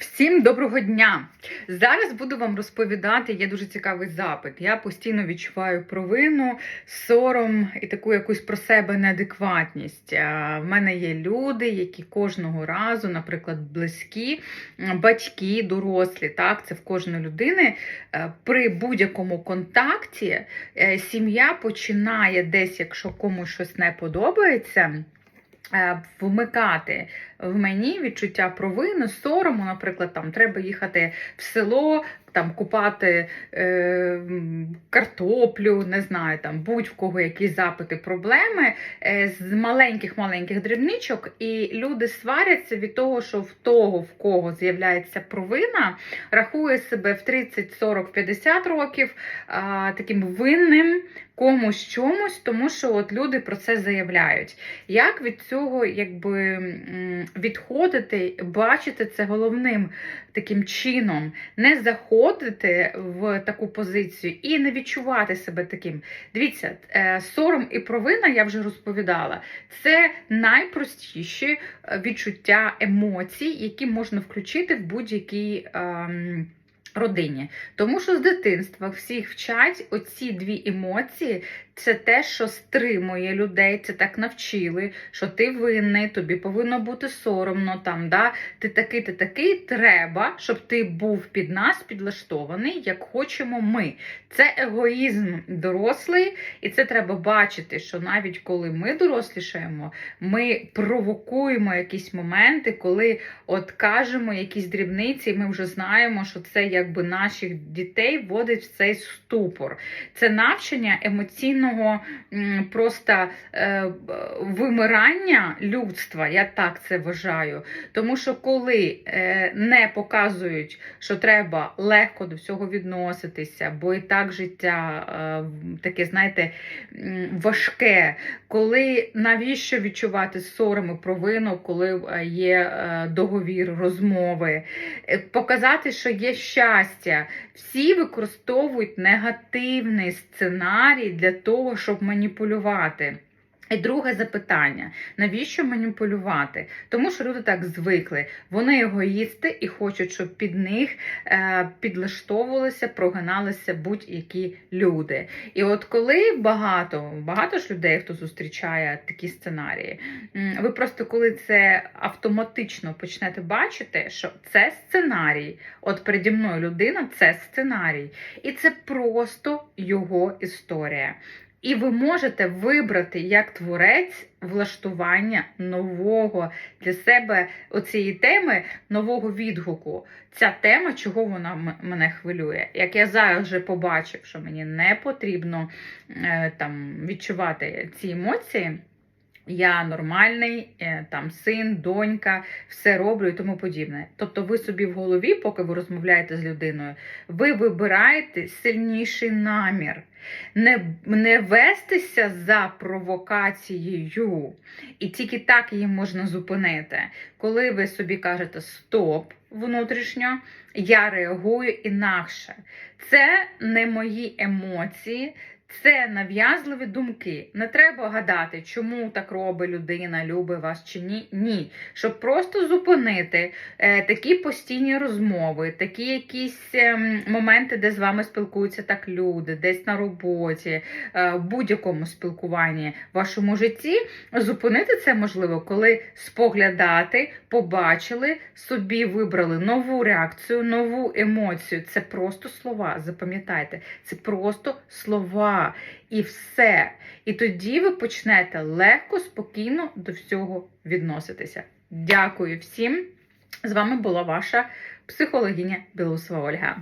Всім доброго дня! Зараз буду вам розповідати, є дуже цікавий запит. Я постійно відчуваю провину, сором і таку якусь про себе неадекватність. В мене є люди, які кожного разу, наприклад, близькі, батьки, дорослі, так, це в кожної людини. е, При будь-якому контакті е, сім'я починає десь, якщо комусь щось не подобається. Е, Вмикати в мені відчуття провини, сорому, наприклад, там треба їхати в село, там купати е, картоплю, не знаю, там будь-в кого якісь запити, проблеми е, з маленьких-маленьких дрібничок, і люди сваряться від того, що в того, в кого з'являється провина, рахує себе в 30, 40, 50 років а, таким винним комусь чомусь, тому що от люди про це заявляють. Як від цього якби відходити, бачити це головним таким чином, не заходити в таку позицію і не відчувати себе таким. Дивіться, е, сором і провина, я вже розповідала, це найпростіші е, відчуття емоцій, які можна включити в будь-якій. ем, Родині, тому що з дитинства всіх вчать оці дві емоції. Це те, що стримує людей, це так навчили, що ти винний, тобі повинно бути соромно. Там да ти такий, ти такий. Треба, щоб ти був під нас підлаштований, як хочемо ми. Це егоїзм дорослий, і це треба бачити, що навіть коли ми дорослішаємо, ми провокуємо якісь моменти, коли от кажемо якісь дрібниці, і ми вже знаємо, що це якби наших дітей вводить в цей ступор. Це навчання емоційного просто е, вимирання людства. Я так це вважаю. Тому що коли е, не показують, що треба легко до всього відноситися, бо і так життя е, таке, знаєте, важке, коли навіщо відчувати сором і провину, коли є договір, розмови, показати, що є щастя. Всі використовують негативний сценарій для того, щоб маніпулювати. І друге запитання: навіщо маніпулювати? Тому що люди так звикли. Вони егоїсти і хочуть, щоб під них е, підлаштовувалися, прогиналися будь-які люди. І от коли багато, багато ж людей, хто зустрічає такі сценарії, ви просто коли це автоматично почнете бачити, що це сценарій, от переді мною людина це сценарій, і це просто його історія. І ви можете вибрати як творець влаштування нового для себе оцієї теми, нового відгуку. Ця тема, чого вона мене хвилює. Як я зараз вже побачив, що мені не потрібно е, там відчувати ці емоції. Я нормальний, е, там син, донька, все роблю і тому подібне. Тобто, ви собі в голові, поки ви розмовляєте з людиною, ви вибираєте сильніший намір. Не, не вестися за провокацією, і тільки так її можна зупинити. Коли ви собі кажете стоп внутрішньо, я реагую інакше. Це не мої емоції, це нав'язливі думки. Не треба гадати, чому так робить людина, любить вас чи ні. Ні. Щоб просто зупинити е, такі постійні розмови, такі якісь ем, моменти, де з вами спілкуються так люди, десь на роботі, е, в будь-якому спілкуванні в вашому житті. Зупинити це можливо, коли споглядати, побачили, собі вибрали нову реакцію, нову емоцію. Це просто слова. Запам'ятайте, це просто слова. І все. І тоді ви почнете легко, спокійно до всього відноситися. Дякую всім. З вами була ваша психологиня Білусова Ольга.